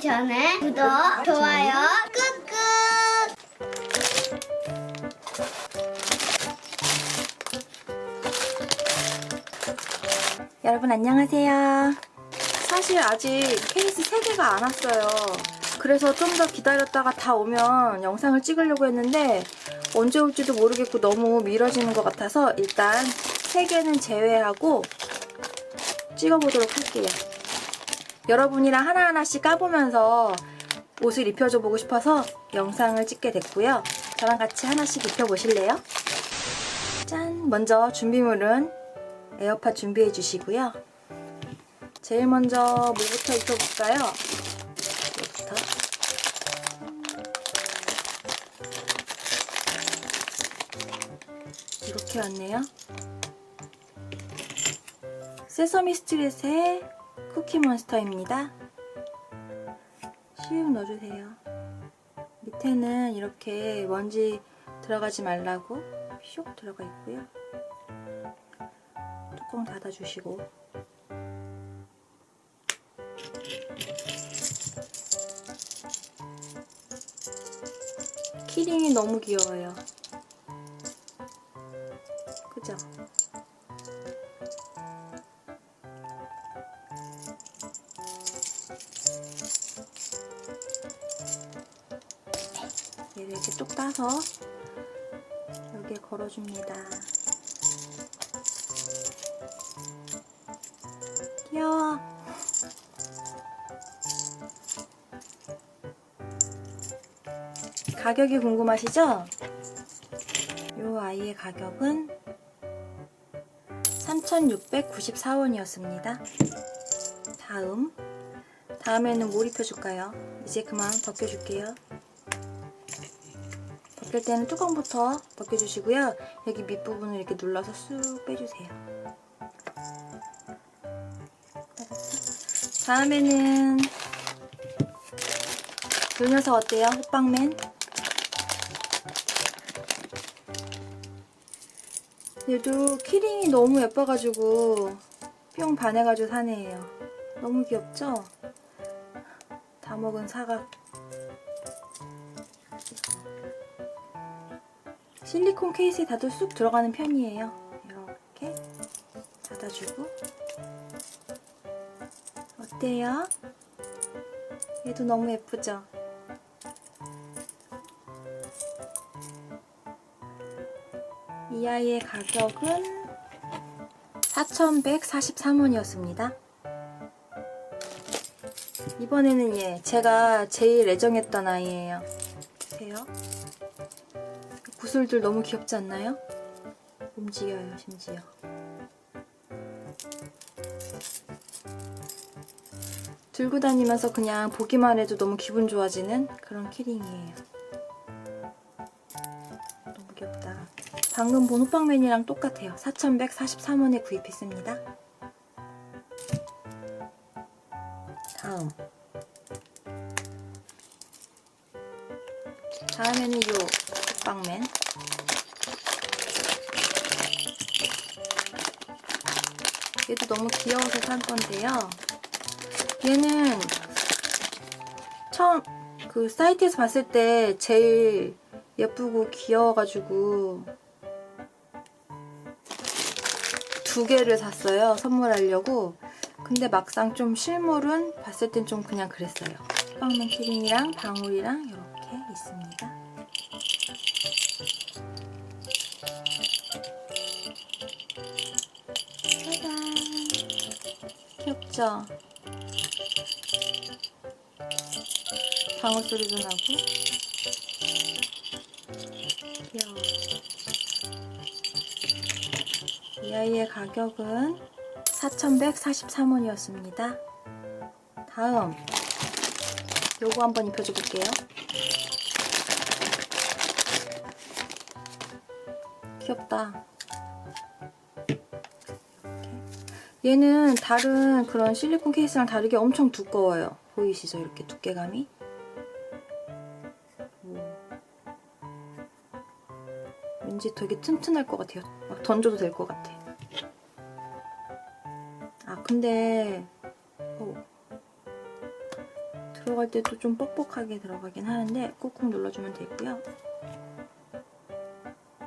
전에 구독, 좋아요 꾹꾹. 여러분 안녕하세요. 사실 아직 케이스 3개가 안 왔어요. 그래서 좀 더 기다렸다가 다 오면 영상을 찍으려고 했는데 언제 올지도 모르겠고 너무 미뤄지는 것 같아서 일단 3개는 제외하고 찍어보도록 할게요. 여러분이랑 하나하나씩 까보면서 옷을 입혀줘 보고 싶어서 영상을 찍게 됐고요. 저랑 같이 하나씩 입혀보실래요? 짠! 먼저 준비물은 에어팟 준비해 주시고요. 제일 먼저 뭐부터 입혀볼까요? 이거부터. 이렇게 왔네요. 세서미 스트릿의 쿠키 몬스터입니다. 슉 넣어주세요. 밑에는 이렇게 먼지 들어가지 말라고 슉 들어가 있고요. 뚜껑 닫아주시고 키링이 너무 귀여워요. 따서 여기에 걸어줍니다. 귀여워. 가격이 궁금하시죠? 이 아이의 가격은 3,694원이었습니다. 다음. 다음에는 뭘 입혀줄까요? 이제 그만 벗겨줄게요. 벗길 때는 뚜껑부터 벗겨주시고요. 여기 밑부분을 이렇게 눌러서 쑥 빼주세요. 다음에는 이 녀석 어때요? 호빵맨? 얘도 키링이 너무 예뻐가지고 뿅 반해가지고 사네요. 너무 귀엽죠? 다 먹은 사각. 실리콘 케이스에 다도 쑥 들어가는 편이에요. 이렇게 닫아주고 어때요? 얘도 너무 예쁘죠? 이 아이의 가격은 4,143원이었습니다. 이번에는 얘, 제가 제일 애정했던 아이예요. 보세요. 구슬들 너무 귀엽지 않나요? 움직여요, 심지어. 들고 다니면서 그냥 보기만 해도 너무 기분 좋아지는 그런 키링이에요. 너무 귀엽다. 방금 본 호빵맨이랑 똑같아요. 4,143원에 구입했습니다. 다음. 다음에는 요 호빵맨. 얘도 너무 귀여워서 산 건데요. 얘는 처음 그 사이트에서 봤을 때 제일 예쁘고 귀여워가지고 두 개를 샀어요. 선물하려고. 근데 막상 좀 실물은 봤을 땐 좀 그냥 그랬어요. 빵맨 키링이랑 방울이랑 이렇게 있습니다. 귀엽죠? 방울 소리도 나고. 귀여워 이 아이의 가격은 4,143원이었습니다. 다음. 요거 한번 입혀줘 볼게요. 귀엽다 얘는 다른 그런 실리콘 케이스랑 다르게 엄청 두꺼워요 보이시죠 이렇게 두께감이 왠지 되게 튼튼할 것 같아요. 막 던져도 될 것 같아. 아 근데 어, 들어갈 때도 좀 뻑뻑하게 들어가긴 하는데 꾹꾹 눌러주면 되고요.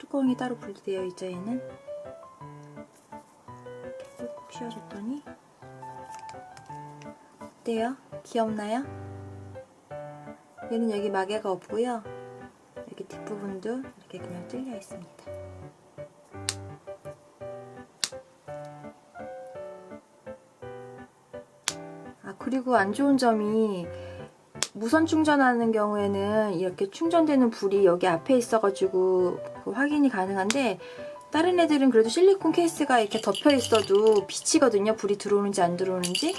뚜껑이 따로 분리되어 있죠, 얘는. 어때요? 귀엽나요? 얘는 여기 마개가 없고요. 여기 뒷부분도 이렇게 그냥 뚫려 있습니다. 아, 그리고 안 좋은 점이 무선 충전하는 경우에는 이렇게 충전되는 불이 여기 앞에 있어가지고 그 확인이 가능한데 다른 애들은 그래도 실리콘 케이스가 이렇게 덮여 있어도 비치거든요. 불이 들어오는지 안 들어오는지.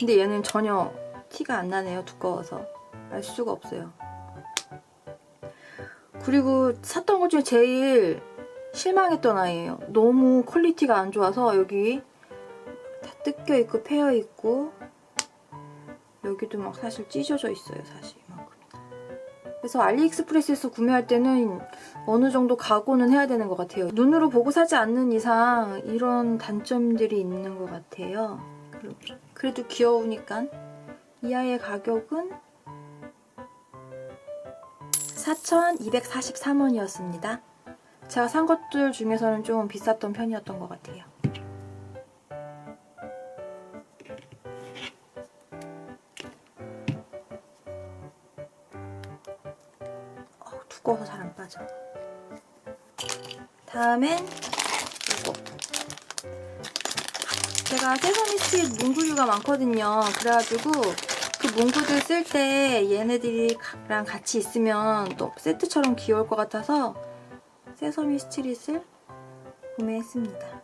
근데 얘는 전혀 티가 안 나네요. 두꺼워서. 알 수가 없어요. 그리고 샀던 것 중에 제일 실망했던 아이예요. 너무 퀄리티가 안 좋아서 여기 다 뜯겨 있고 패여 있고 여기도 막 사실 찢어져 있어요, 사실 이만큼. 그래서 알리익스프레스에서 구매할 때는 어느 정도 각오는 해야 되는 것 같아요. 눈으로 보고 사지 않는 이상 이런 단점들이 있는 것 같아요. 그래도 귀여우니까 이 아이의 가격은 4,243원이었습니다. 제가 산 것들 중에서는 좀 비쌌던 편이었던 것 같아요. 어, 두꺼워서 잘 안 빠져. 다음엔 제가 세서미 스틱 문구류가 많거든요. 그래가지고 그 문구들 쓸 때 얘네들이랑 같이 있으면 또 세트처럼 귀여울 것 같아서 세서미 스트릿을 구매했습니다.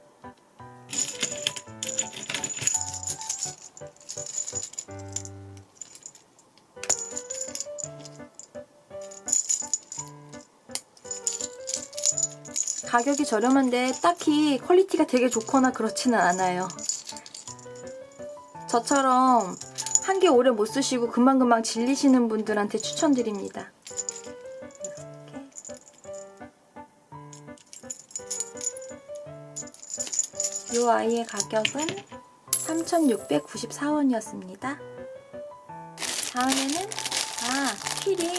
가격이 저렴한데 딱히 퀄리티가 되게 좋거나 그렇지는 않아요. 저처럼 한 개 오래 못 쓰시고 금방금방 질리시는 분들한테 추천드립니다. 이 아이의 가격은 3,694원이었습니다. 다음에는 아 키링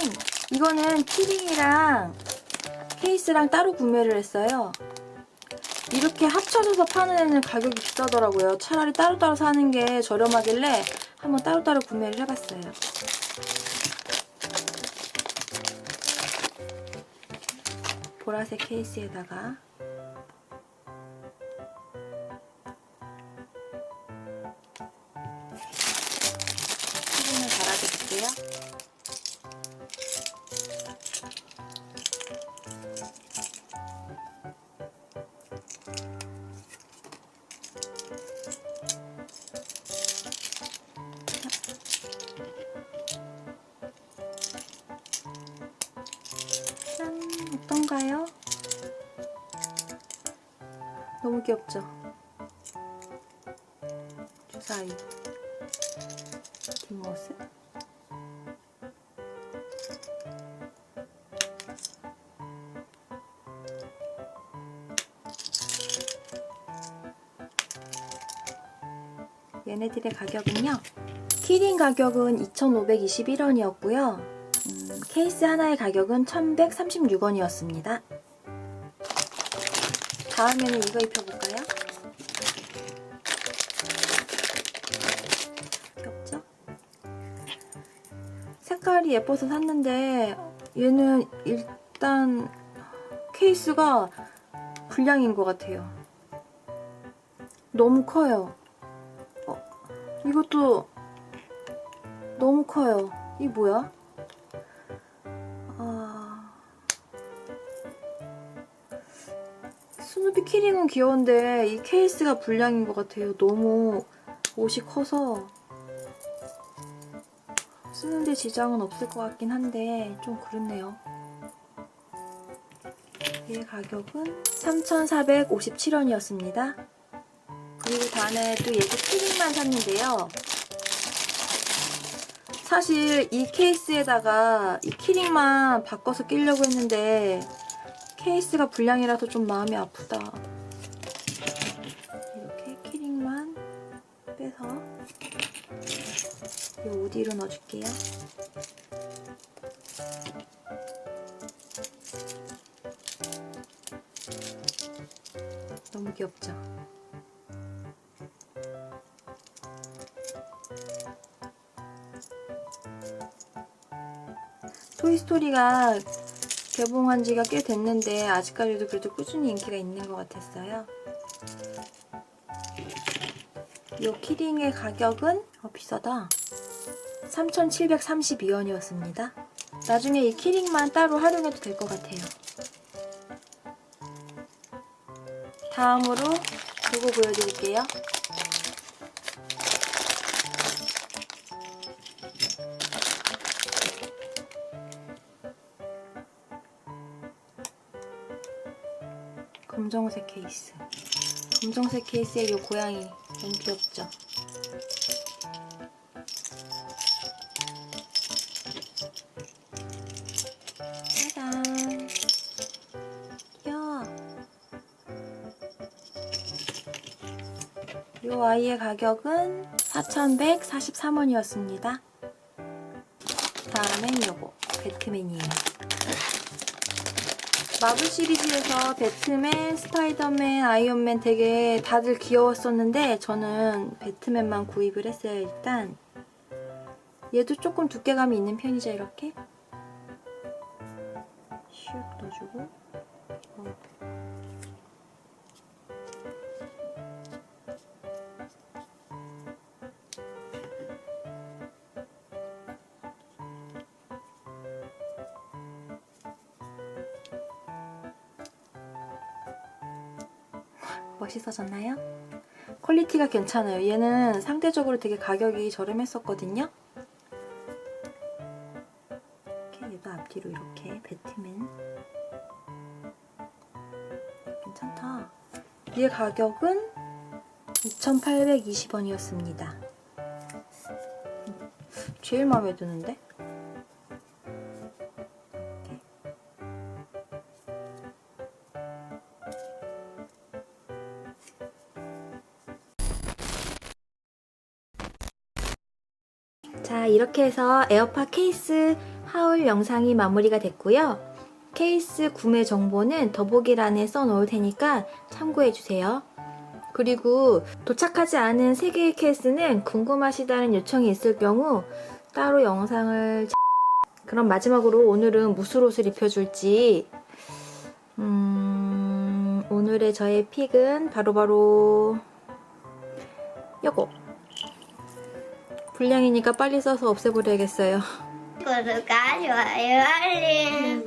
이거는 키링이랑 케이스랑 따로 구매를 했어요. 이렇게 합쳐져서 파는 애는 가격이 비싸더라고요. 차라리 따로따로 사는 게 저렴하길래 한번 따로따로 구매를 해봤어요. 보라색 케이스에다가 키링을 달아드릴게요. 사위 뒷모습 얘네들의 가격은요 키링 가격은 2,521원이었고요 음, 케이스 하나의 가격은 1,136원이었습니다. 다음에는 이거 입혀볼까요? 색깔이 예뻐서 샀는데 얘는 일단 케이스가 불량인 것 같아요. 너무 커요. 어, 이것도 너무 커요. 이 뭐야? 아... 스누피 키링은 귀여운데 이 케이스가 불량인 것 같아요. 너무 옷이 커서 쓰는데 지장은 없을 것 같긴 한데 좀 그렇네요. 얘 가격은 3,457원이었습니다. 그리고 다음에 또 얘도 키링만 샀는데요. 사실 이 케이스에다가 이 키링만 바꿔서 끼려고 했는데 케이스가 불량이라서 좀 마음이 아프다. 이 우디로 넣어줄게요. 너무 귀엽죠? 토이스토리가 개봉한 지가 꽤 됐는데 아직까지도 그래도 꾸준히 인기가 있는 것 같았어요. 이 키링의 가격은 어, 비싸다. 3,732원이었습니다. 나중에 이 키링만 따로 활용해도 될 것 같아요. 다음으로 이거 보여드릴게요. 검정색 케이스. 검정색 케이스에 이 고양이 너무 귀엽죠? 이 아이의 가격은 4,143원이었습니다. 다음엔 요거 배트맨이에요. 마블 시리즈에서 배트맨, 스파이더맨, 아이언맨 되게 다들 귀여웠었는데 저는 배트맨만 구입을 했어요 일단 얘도 조금 두께감이 있는 편이죠 이렇게 슉 넣어주고 어. 멋있어졌나요? 퀄리티가 괜찮아요. 얘는 상대적으로 되게 가격이 저렴했었거든요. 이렇게 얘도 앞뒤로 이렇게 배트맨 괜찮다. 얘 가격은 2,820원이었습니다. 제일 마음에 드는데? 자, 이렇게 해서 에어팟 케이스 하울 영상이 마무리가 됐고요. 케이스 구매 정보는 더보기란에 써놓을 테니까 참고해주세요. 그리고 도착하지 않은 3개의 케이스는 궁금하시다는 요청이 있을 경우 따로 영상을 그럼 마지막으로 오늘은 무슨 옷을 입혀줄지 음, 오늘의 저의 픽은 바로바로 요거 불량이니까 빨리 써서 없애버려야겠어요. 구독과 좋아요 알림